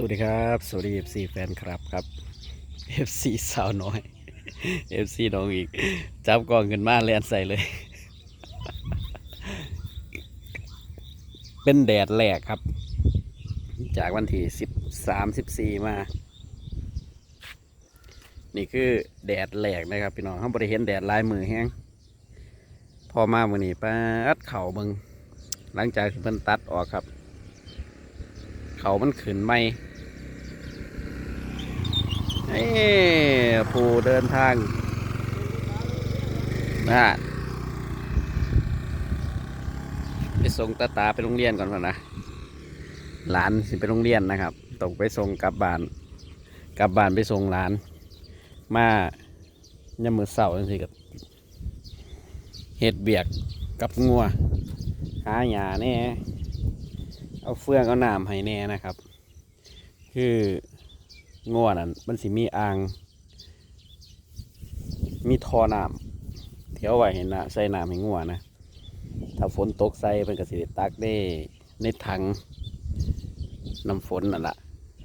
สวัสดีครับสวัสดี FC แฟนครับครับ FC สาวน้อย FC น้องอีก จับก้องขึ้นมาแลนใส่เลย เป็นแดดแหลกครับ จากวันที่สิบสามสิบสี่มา นี่คือแดดแหลกนะครับ พี่น้องเขาบริเห็นแดดลายมือแห้งพอมาวันนี้ปัดเข่าเบิงหลังจากที่เพิ่นตัดออกครับเขามันขึ้นไม่ เอ้ผู้เดินทางนะไปส่งตาตาไปโรงเรียนก่อนก่อนะหลานสิไปโรงเรียนนะครับต้องไปส่งกลับบ้าน กลับบ้านไปส่งหลาน มาย่ำมือเสาร์จังสิกับเห็ดเบียกกับงัวหาหยาแน่เอาเฟืองเอาหน้ำให้แน่นะครับ คือ งัวนั่นมันสิมีอ่าง มีท่อน้ำเที่ยวไว้เห็นนะใส่น้ำให้งัวนะถ้าฝนตกใส่เป็นกระสิได้ตักได้ในถังน้ำฝนนั่นละ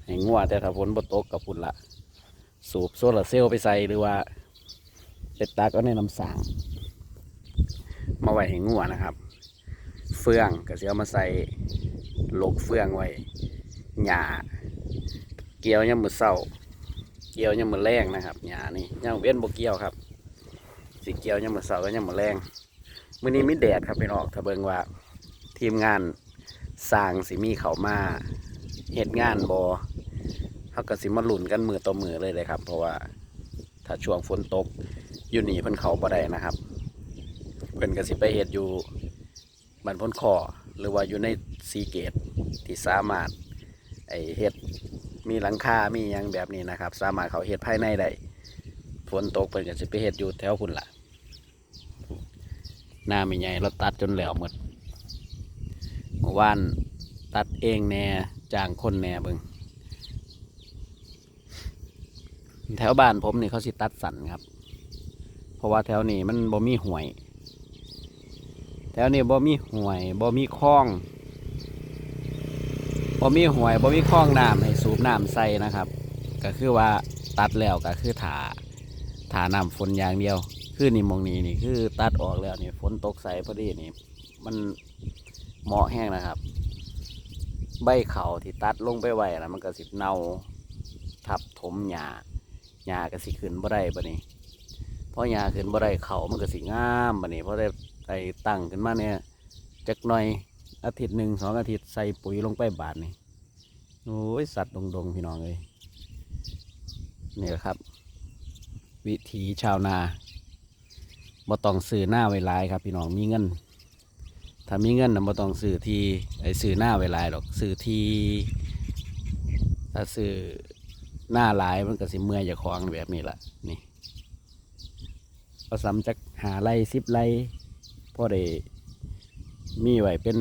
ให้งัวแต่ถ้าฝนบ่ตกกับฝุ่นละสูบโซลาร์เซลล์ไปใส่หรือว่าไปตักเอาในน้ำสางมาไว้ให้งัวนะครับ เฟืองก็สิเอามาใส่โลกเฟืองไว้หญ้า เกี่ยวยังมือเศร้าเกี่ยวยังมือแรงนะครับหญ้านี่ยังเว้นบกเกี่ยวครับสิเกี่ยวยังมือเศร้าก็ยังมือแรงมื้อนี้มีแดดครับพี่น้องถ้าเบิ่งว่าทีมงานสร้างสิมีเขามาเฮ็ดงานบอเขาก็สิมาหลุนกันมือต่อมือเลยเลยครับ เพราะว่าถ้าช่วงฝนตกอยู่หนีเพิ่นเขาบ่ได้นะครับเพิ่นก็สิไปเฮ็ดอยู่บันพ้นคอหรือว่าอยู่ในซีเกตที่สามารถ ไอเฮ็ดมีหลังคา มีหยังแบบนี้นะครับ สามารถเขาเฮ็ดภายในได้ฝนตกเพิ่นก็สิไปเฮ็ดอยู่แถวคุณล่ะหน้าไม่ใหญ่เราตัดจนแหลวหมดเมื่อวานตัดเองแน่จ้างคนแน่เบิงแถวบ้านผมนี่เขาสิตัดสันครับ เพราะว่าแถวนี้มันบ่มีห่วย แถวนี้บ่มีห่วยบ่มีคลอง บ่มีหวยบ่มีคลองน้ำให้สูบน้ำใส่นะครับ ก็คือว่าตัดแล้วก็คือถาถาน้ำฝนอย่างเดียว คือนี่มองนี้นี่คือตัดออกแล้วนี่ฝนตกใส่พอดีนี่ มันเหมาะแห้งนะครับ ใบเขาที่ตัดลงไปไว้นะมันก็สิเน่าทับถมหญ้าหญ้าก็สิขึ้นบ่ได้บัดนี้เพราะหญ้าขึ้นบ่ได้เขามันก็สิงามบัดนี้เพราะได้ไอ้ตั้งขึ้นมาเนี่ยจักหน่อย อาทิตย์หนึ่งสองอาทิตย์ใส่ปุ๋ยลงไปบาทนี่โอ้ยสัตว์ดงๆพี่น้องเลยนี่แหละครับ วิถีชาวนาบ่ต้องซื้อหน้าไว้ลายครับ พี่น้องมีเงิน ถ้ามีเงินนะบ่ต้องซื้อทีไอ้ซื้อหน้าไว้ลายดอกซื้อทีถ้าซื้อหน้าหลายมันก็สิเมื่อยจะคลองแบบนี้ละนี่เอาซ้ำจักหาไรสิบไรพ่อได้มีไว้เป็น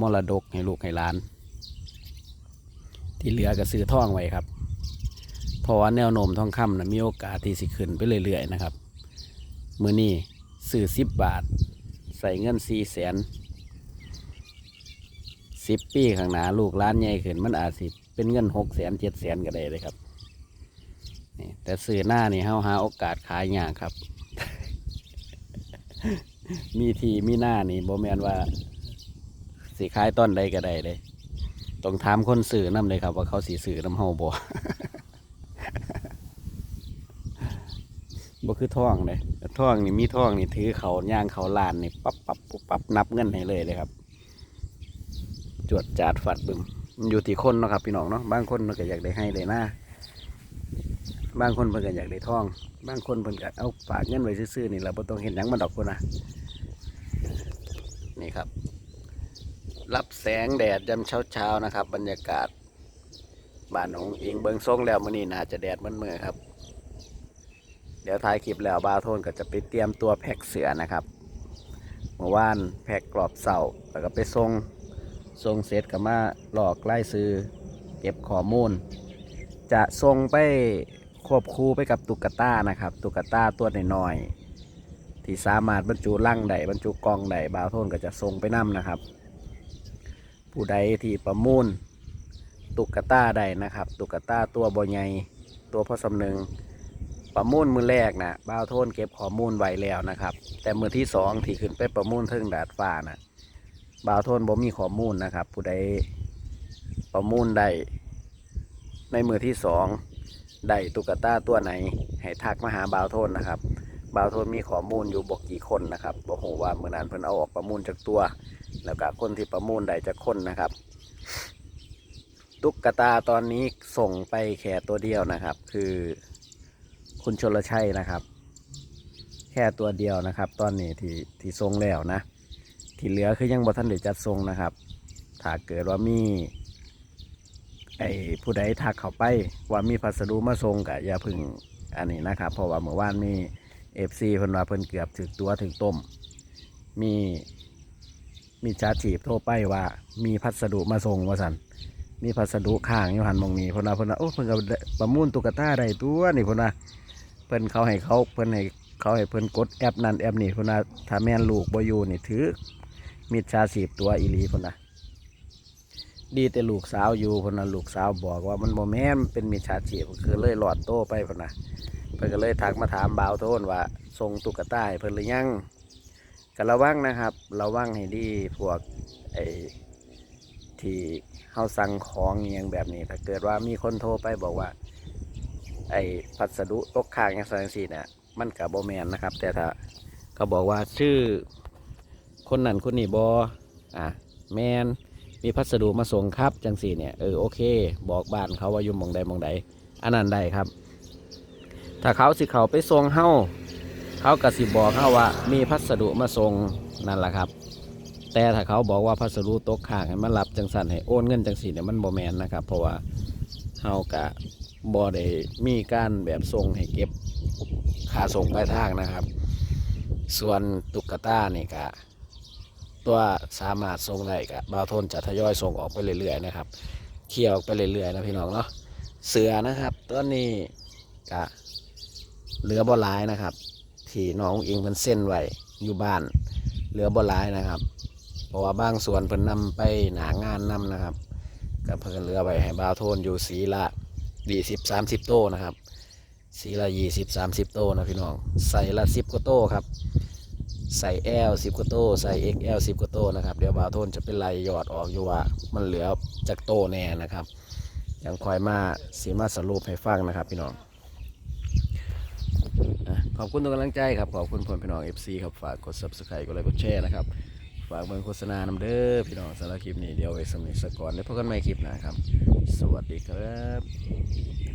มรดกให้ลูกให้หลาน ที่เหลือก็ซื้อท่องไว้ครับ เพราะว่าแนวโน้มทองคำนะมีโอกาสที่สิขึ้นไปเรื่อยๆนะครับมือนี้ซื้อสิบบาท ใส่เงินสี่แสนสิบปีข้างหน้าลูกหล้านใหญ่ขึ้นมันอาจสิเป็นเงินหกแสนเจ็ดแสนก็ได้เลยครับนี่แต่ซื้อหน้านี่เฮาหาโอกาสขายยากครับ มีทีมีหน้านี่โบแมนว่า สีขายต้นใดก็ได้เลยต้องถามคนสื่อนํเลยครับ ว่าเขาสีสื่อน้ำเฮาบ่บ่คือท่องเลยท่องนี่มีท่องนี่ถือเขาย่างเขาลานนี่ปั๊บปั๊บปุ๊บปั๊บนับเงินให้เลยเลยครับ จวดจาดฝัดบึมมันอยู่ที่คนเนาะครับพี่น้องเนาะบางคนมันก็อยากได้ให้ได้หน้าบางคนเพิ่นก็อยากได้ท่อง บางคนเพิ่นก็เอาฝากเงินไว้ซื่อๆนี่เราบ่ต้องเห็นหยังมันดอกคนนะนี่ครับ รับแสงแดดยามเช้าๆนะครับ บรรยากาศบ้านของอิงเบิงทรงแล้วมื้อนี้น่าจะแดดมันมือครับ เดี๋ยวถ่ายคลิปแล้วบาโทนก็จะไปเตรียมตัวแพ็กเสือนะครับเมื่อวานแพ็กกรอบเสาแล้วก็ไปส่งส่งเสร็จก็มาหลอกไล่ซื้อเก็บข้อมูล จะส่งไปควบคู่ไปกับตุ๊กตานะครับตุ๊กตาตัวน้อยๆที่สามารถบรรจุลังได้บรรจุกองได้บาโทนก็จะส่งไปนํนะครับ ผู้ใดที่ประมูลตุกตาได้นะครับ ตุกตาตัวบอใหญ่ตัวพอสำนึงประมูลมือแรกนะบ้าวโทนเก็บข้อมูลไว้แล้วนะครับ แต่มือที่สองที่ขึ้นไปประมูลเทิงดาดฟ้านะบ้าวโทนบ่มีข้อมูลนะครับ ผู้ใดประมูลได้ในมือที่สองได้ตุกตาตัวไหน ให้ทักมาหาบ่าวโทนนะครับบ่าวโทนมีข้อมูลอยู่บอกกี่คนนะครับบอกว่าเมื่อนั้นเพิ่นเอาออกประมูลจากตัว แล้วก็คนที่ประมูลได้จากคนนะครับ ตุ๊กตาตอนนี้ส่งไปแค่ตัวเดียวนะครับ คือคุณชลชัยนะครับ แค่ตัวเดียวนะครับ ตอนนี้ที่ที่ส่งแล้วนะ ที่เหลือคือยังบ่ทันได้จัดส่งนะครับ ถ้าเกิดว่ามีไอ้ผู้ใดทักเข้าไปว่ามีพัสดุมาส่งกะอย่าพึ่งอันนี้นะครับ เพราะว่าเมื่อวานมีเอฟซีเพิ่นว่าเพิ่นเกือบถึงตัวถึงต้ม มี มีชาจีบโทรไปว่า มีพัสดุมาส่งว่าสันมีพัสดุข้างอยู่หันมองนี้พนาพนาโอ้เพิ่นก็ได้ประมูลตุ๊กตาได้ตัวนี่พนาเพิ่นเขาให้เขาเพิ่นให้เขาให้เพิ่นกดแอปนั้นแอปนี้เพนาถ้าแม่นลูกบอยู่นี่ถือมิดชาสีบตัวอีหลีพนาดีแต่ลูกสาวอยู่พนว่าลูกสาวบอกว่ามันบ่แม่นเป็นมิดชาชีพคือเลยหลอดโต้ไปพนว่าเพิ่นก็เลยทักมาถามบ่าวโทนว่าส่งตุ๊กตาให้เพิ่นหรือยัง ก็ระวังนะครับ ระวังให้ดีพวกไอ้ที่เฮาสั่งของอหย่างแบบนี้ ถ้าเกิดว่ามีคนโทรไปบอกว่า ไอ้พัสดุตกค้างอย่างสังสีเนี่ยมันกับโบแมนนะครับ แต่ถ้าเขาบอกว่าชื่อ คนนั้นคนนี้บออะแมนมีพัสดุมาส่งครับจังสีเนี่ยเออโอเค บอกบ้านเขาว่าอยู่มองใดมองใดอันนั้นได้ครับ ถ้าเขาสิเขาไปส่งเฮา เขากระสิบอกเฮาว่ามีพัสดุมาส่งนั่นแหละครับ แต่ถ้าเขาบอกว่าพัสดุตกค้างให้มันรับจังสันให้โอนเงินจังสีเนี่ยมันบ่แมนนะครับ เพราะว่าเฮากะบ่ได้มีการแบบส่งให้เก็บค่าส่งปลายทางนะครับ ส่วนตุ๊กตานี่กะตัวสามารถส่งได้กะบาวทนจะทยอยส่งออกไปเรื่อยๆนะครับเขี่ยออกไปเรื่อยๆนะพี่น้องเนาะเสือนะครับตอนนี้กะเหลือบ่หลายนะครับ ที่น้องอิงมันเส้นไว้อยู่บ้าน เหลือบ่หลายนะครับ เพราะว่าบางส่วนเพิ่นนำไปหนางานนำนะครับก็เพิ่นเหลือไว้ให้บาวโทนอยู่สีละยี่สิบสามสิบโตนะครับ สีละยี่สิบสามสิบโตนะพี่น้อง ใส่ละสิบกว่าโตครับ ใส่ L สิบกว่าโต ใส่ XL สิบกว่าโตนะครับ เดี๋ยวบาวโทนจะเป็นล่ยยอดออกอยู่ว่ามันเหลือจากโตแน่นะครับ ยังคอยมาสีมาสรุปให้ฟังนะครับพี่น้อง ขอบคุณทุกกำลังใจครับขอบคุณพ่อพี่น้อง FC ครับฝากกด subscribe กดไลค์กดแชร์นะครับฝากเบิ่งโฆษณานำเด้อพี่น้องสำหรับคลิปนี้เดี๋ยวไว้สำหรับสกก่อนได้พบกันใหม่คลิปหน้าครับ สวัสดีครับ